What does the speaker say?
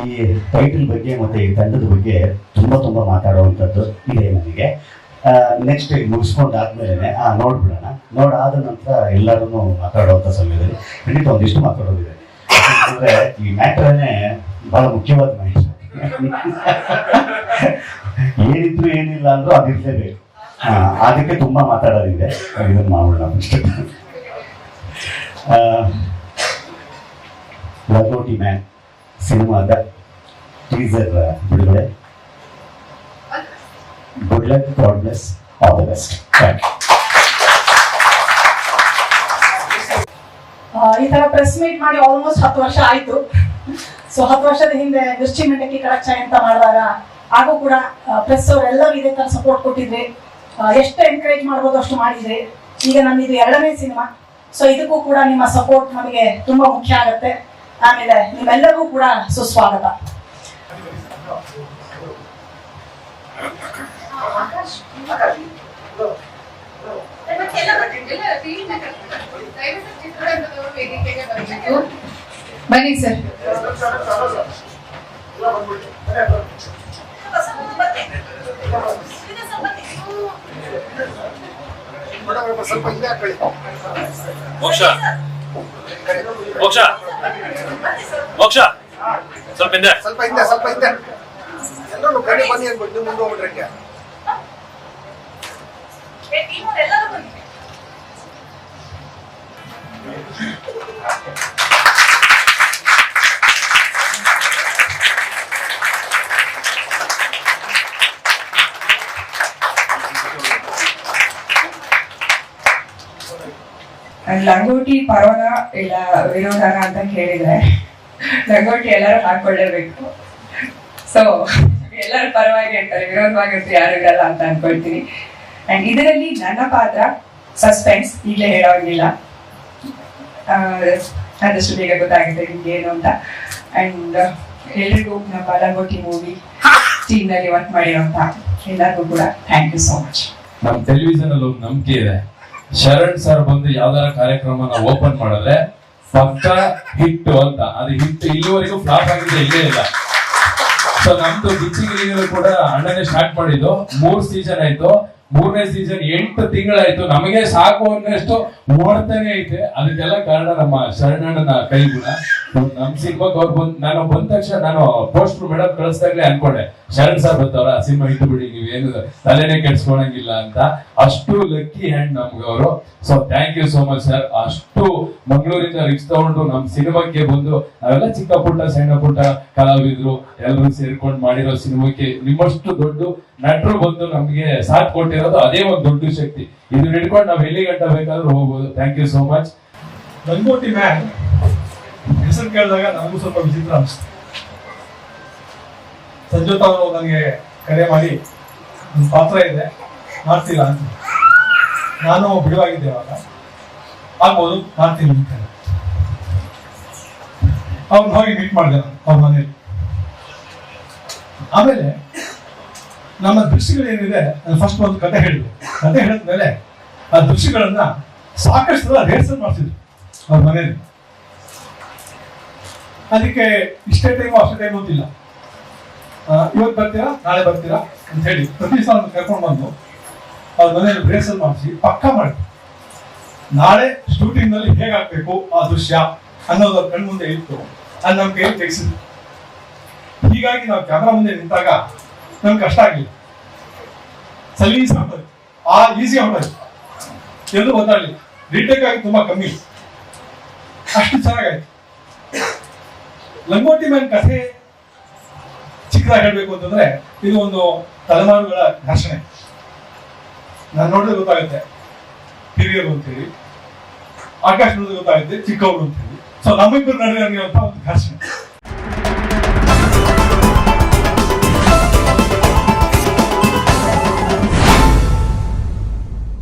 ಈ ಟೈಟಲ್ ಬಗ್ಗೆ ಮತ್ತೆ ಈ ತಂಡದ ಬಗ್ಗೆ ತುಂಬಾ ತುಂಬಾ ಮಾತಾಡುವಂಥದ್ದು ಇದೆ ನನಗೆ ನೆಕ್ಸ್ಟ್ ಮುಗಿಸ್ಕೊಂಡಾದ್ಮೇಲೆ ಆ, ನೋಡ್ಬಿಡೋಣ. ನೋಡಾದ ನಂತರ ಎಲ್ಲರೂ ಮಾತಾಡುವಂಥ ಸಮಯದಲ್ಲಿ ಖಂಡಿತ ಒಂದಿಷ್ಟು ಮಾತಾಡೋದಿದೆ. ಯಾಕಂದ್ರೆ ಈ ಮ್ಯಾಟ್ರನ್ನೇ ಬಹಳ ಮುಖ್ಯವಾದ ಮಾಹಿತಿ ಏನಿದ್ರು ಏನಿಲ್ಲ ಅಂದ್ರೂ ಅದಿರ್ಲೇಬೇಕು ಅದಕ್ಕೆ ತುಂಬಾ ಮಾತಾಡೋದಿದೆ. ಇದನ್ನ ಮಾಡೋಣ ಅಷ್ಟೇ ಲಗೋಟಿ ಮ್ಯಾನ್. ಸಿನಿಮಾದ ಟೀಸರ್ ಬಿಡುಗಡೆ. Good luck god bless all the best ಈ ತರ ಪ್ರೆಸ್ ಮೀಟ್ ಮಾಡಿ ಆಲ್ಮೋಸ್ಟ್ ಹತ್ತು ವರ್ಷ ಆಯ್ತು. ಸೊ ಹತ್ತು ವರ್ಷದ ಹಿಂದೆ ಮಿರ್ಚಿ ಮಂಡಕ್ಕಿ ಕಡಚಾಯ ಅಂತ ಮಾಡಿದಾಗ ಹಾಗೂ ಕೂಡ ಪ್ರೆಸ್ ಅವರೆಲ್ಲರೂ ಇದೇ ತರ ಸಪೋರ್ಟ್ ಕೊಟ್ಟಿದ್ರಿ ಎಷ್ಟು ಎನ್ಕರೇಜ್ ಮಾಡ್ಬೋದು ಅಷ್ಟು ಮಾಡಿದ್ರಿ. ಈಗ ನನ್ನ ಇದು ಎರಡನೇ ಸಿನಿಮಾ. ಸೊ ಇದಕ್ಕೂ ಕೂಡ ನಿಮ್ಮ ಸಪೋರ್ಟ್ ನಮಗೆ ತುಂಬಾ ಮುಖ್ಯ ಆಗುತ್ತೆ. ಆಮೇಲೆ ನಿಮ್ಮೆಲ್ಲರಿಗೂ ಕೂಡ ಸುಸ್ವಾಗತ. ಬನ್ನಿ ಸರ್. ಮೋಕ್ಷ. ಮೋಕ್ಷ. ಮೋಕ್ಷ ಸ್ವಲ್ಪ ಹಿಂದೆ. ಸ್ವಲ್ಪ ಹಿಂದೆ ಸ್ವಲ್ಪ ಹಿಂದೆ. ಎಲ್ಲರೂ ಬನ್ನಿ ಬನ್ನಿ ಅನ್ಬಿಟ್ಟು ನೀವು ಮುಂದೆ ಹೋಗ್ಬಿಟ್ರೆ ಹೆಂಗೆ? ಲಂಗೋಟಿ ಪರವನ ಇಲ್ಲ ವಿರೋಧನ ಅಂತ ಕೇಳಿದ್ರೆ ಲಂಗೋಟಿ ಎಲ್ಲರೂ ಹಾಕೊಳ್ಳೇಬೇಕು. ಸೊ ಎಲ್ಲರ ಪರವಾಗಿ ಅಂತಾರೆ, ವಿರೋಧವಾಗಿರ್ತಾರೆ, ಯಾರು ಇರಲ್ಲ ಅಂತ ಅನ್ಕೊಳ್ತೀನಿ. ಅಂಡ್ ಇದರಲ್ಲಿ ನನ್ನ ಪಾತ್ರ ಸಸ್ಪೆನ್ಸ್ ಈಗಲೇ ಹೇಳೋಂಗಿಲ್ಲ. ಆದಷ್ಟು ಬೇಗ ಗೊತ್ತಾಗುತ್ತೆ ನಿಮ್ಗೆ ಏನು ಅಂತ ಅಂಡ್ ಎಲ್ರಿಗೂ ನಮ್ಮ ಲಂಗೋಟಿ ಮೂವಿ ಟೀಮ್ನಲ್ಲಿ ವರ್ಕ್ ಮಾಡಿರೋಂತ ಎಲ್ಲರಿಗೂ ಕೂಡ ಥ್ಯಾಂಕ್ ಯು ಸೋ ಮಚ್ ನಮ್ಮ ಟೆಲಿವಿಷನ್ ಅಲ್ಲಿ ನಂಬಿಕೆ ಇದೆ. ಶರಣ್ ಸರ್ ಬಂದು ಯಾವ್ದಾರ ಕಾರ್ಯಕ್ರಮನ ಓಪನ್ ಮಾಡಿದ್ರೆ ಪಕ್ಕ ಹಿಟ್ಟು ಅಂತ. ಅದು ಹಿಟ್ಟು ಇಲ್ಲಿವರೆಗೂ ಫ್ಲಾಪ್ ಆಗಿದೆ ಇಲ್ಲೇ ಇಲ್ಲ. ಸೊ ನಮ್ದು ಬಿಚ್ಚಿಗಿರಿಗಳು ಕೂಡ ಅಣ್ಣನೇ ಸ್ಟಾರ್ಟ್ ಮಾಡಿದ್ದು. ಮೂರ್ ಸೀಸನ್ ಆಯ್ತು. ಮೂರನೇ ಸೀಸನ್ ಎಂಟು ತಿಂಗಳಾಯ್ತು. ನಮಗೆ ಸಾಕು ಅನ್ನೋಷ್ಟು ಓಡ್ತಾನೆ ಐತೆ. ಅದಕ್ಕೆಲ್ಲ ಕಾರಣ ನಮ್ಮ ಶರಣಣ್ಣನ ಕೈ ಗುಣ ನಮ್ ಸಿನಿಮಾಗ್ ಅವ್ರು ಬಂದ್ ನಾನು ಬಂದ ತಕ್ಷಣ ನಾನು ಪೋಸ್ಟ್ ಮೇಡಮ್ ಕಳಿಸ್ದಾಗ್ಲೇ ಅನ್ಕೊಂಡೆ. ಶರಣ್ ಸರ್ ಬರ್ತಾವ್ರ ಸಿನಿಮಾ ಇಟ್ಟು ಬಿಡಿ ನೀವೇನು ತಲೆನೇ ಕೆಡ್ಸ್ಕೊಳಂಗಿಲ್ಲ ಅಂತ ಅಷ್ಟು ಲಕ್ಕಿ ಹ್ಯಾಂಡ್ ನಮ್ಗೆ ಅವರು. So thank you so much sir ಅಷ್ಟು ಮಂಗಳೂರಿಂದ ರಿಕ್ಸ್ ತಗೊಂಡು ನಮ್ ಸಿನಿಮಾಕ್ಕೆ ಬಂದು ನಾವೆಲ್ಲ ಚಿಕ್ಕ ಪುಟ್ಟ, ಸಣ್ಣ ಪುಟ್ಟ ಕಲಾವಿದ್ರು ಎಲ್ಲರೂ ಸೇರ್ಕೊಂಡು ಮಾಡಿರೋ ಸಿನಿಮಾಕ್ಕೆ ನಿಮ್ಮಷ್ಟು ದೊಡ್ಡ ನಟರು ಬಂದು ನಮ್ಗೆ ಸಾಥ್ ಕೊಟ್ಟಿರೋದು ಅದೇ ಒಂದು ದೊಡ್ಡ ಶಕ್ತಿ. ಇದನ್ನ ಹಿಡ್ಕೊಂಡು ನಾವ್ ಎಲ್ಲಿ ಗಂಟ ಬೇಕಾದ್ರೂ ಹೋಗ್ಬೋದು. Thank you so much ಗಂಗೋಟಿ man. ಹೆಸರು ಕೇಳಿದಾಗ ನನಗೂ ಸ್ವಲ್ಪ ವಿಚಿತ್ರ ಅನಿಸ್ತು ಸಂಜೋತ್ ಅವರು ನನಗೆ ಕರೆ ಮಾಡಿ ಪಾತ್ರ ಇದೆ. ಮಾಡ್ತಿಲ್ಲ ಅಂತ. ನಾನು ಬಿಡುವಾಗಿದ್ದೆ ಅವಾಗ ಆಗ್ಬೋದು ಮಾಡ್ತೀನಿ ಅಂತ. ಅವ್ನು ಹೋಗಿ ಮೀಟ್ ಮಾಡಿದೆ ಅವ್ರ ಮನೇಲಿ. ಆಮೇಲೆ ನಮ್ಮ ದೃಶ್ಯಗಳು ಏನಿದೆ ನಾನು ಫಸ್ಟ್ ಒಂದು ಕತೆ ಹೇಳಿದ್ರು ಕತೆ ಹೇಳಿದ ಮೇಲೆ ಆ ದೃಶ್ಯಗಳನ್ನ ಸಾಕಷ್ಟು ಸಲ ರಿಹರ್ಸಲ್ ಮಾಡ್ತಿದ್ರು ಅವ್ರ ಮನೇಲಿ. ಅದಕ್ಕೆ ಇಷ್ಟೇ ಟೈಮು ಅಷ್ಟೇ ಟೈಮ್ ಆ, ಇವತ್ತು ಬರ್ತೀರಾ? ನಾಳೆ ಬರ್ತೀರಾ? ಅಂತ ಹೇಳಿ ಪ್ರತಿ ಸಲ ಕರ್ಕೊಂಡು ಬಂದು ಅವ್ರ ಮನೆಯಲ್ಲಿ ರಿಹರ್ಸಲ್ ಮಾಡಿಸಿ ಪಕ್ಕ ಮಾಡಿ. ನಾಳೆ ಶೂಟಿಂಗ್ನಲ್ಲಿ ಹೇಗಾಗ್ಬೇಕು ಆ ದೃಶ್ಯ ಅನ್ನೋದು ಅವ್ರ ಕಣ್ಮುಂದೆ ಇತ್ತು. ಅದು ನಮ್ಗೆ ಕೈಯಲ್ಲಿ ತೆಗೆಸಿದ್ರು ಹೀಗಾಗಿ ನಾವು ಕ್ಯಾಮ್ರಾ ಮುಂದೆ ನಿಂತಾಗ ನಮ್ಗೆ ಕಷ್ಟ ಆಗಿಲ್ಲ ಸಲೀಸ್ ಆಗ್ತದೆ ಆ ಈಸಿ ಆಗ್ತದೆ ಎಲ್ಲೂ ಒದ್ದಾಡಲಿ ರಿಟೇಕ್ ಆಗಿ ತುಂಬಾ ಕಮ್ಮಿ. ಅಷ್ಟು ಚೆನ್ನಾಗಾಯ್ತು. ಲಂಗೋಟಿ ಮ್ಯಾನ್ ಕಥೆ ಚಿಕ್ಕದಾಗಿ ಹೇಳ್ಬೇಕು ಅಂತಂದ್ರೆ ಇದು ಒಂದು ತಲೆಮಾರುಗಳ ಘರ್ಷಣೆ. ನಾನು ನೋಡಿದ್ರೆ ಗೊತ್ತಾಗುತ್ತೆ. ಹಿರಿಯರು ಅಂತೇಳಿ, ಆಕಾಶ ನೋಡಿದ್ರೆ ಗೊತ್ತಾಗುತ್ತೆ, ಚಿಕ್ಕವರು ಅಂತೇಳಿ. ಸೊ ನಮ್ಮಿಬ್ಬರು ನಡುವೆ ನಡೆಯುವಂತ ಒಂದು ಘರ್ಷಣೆ.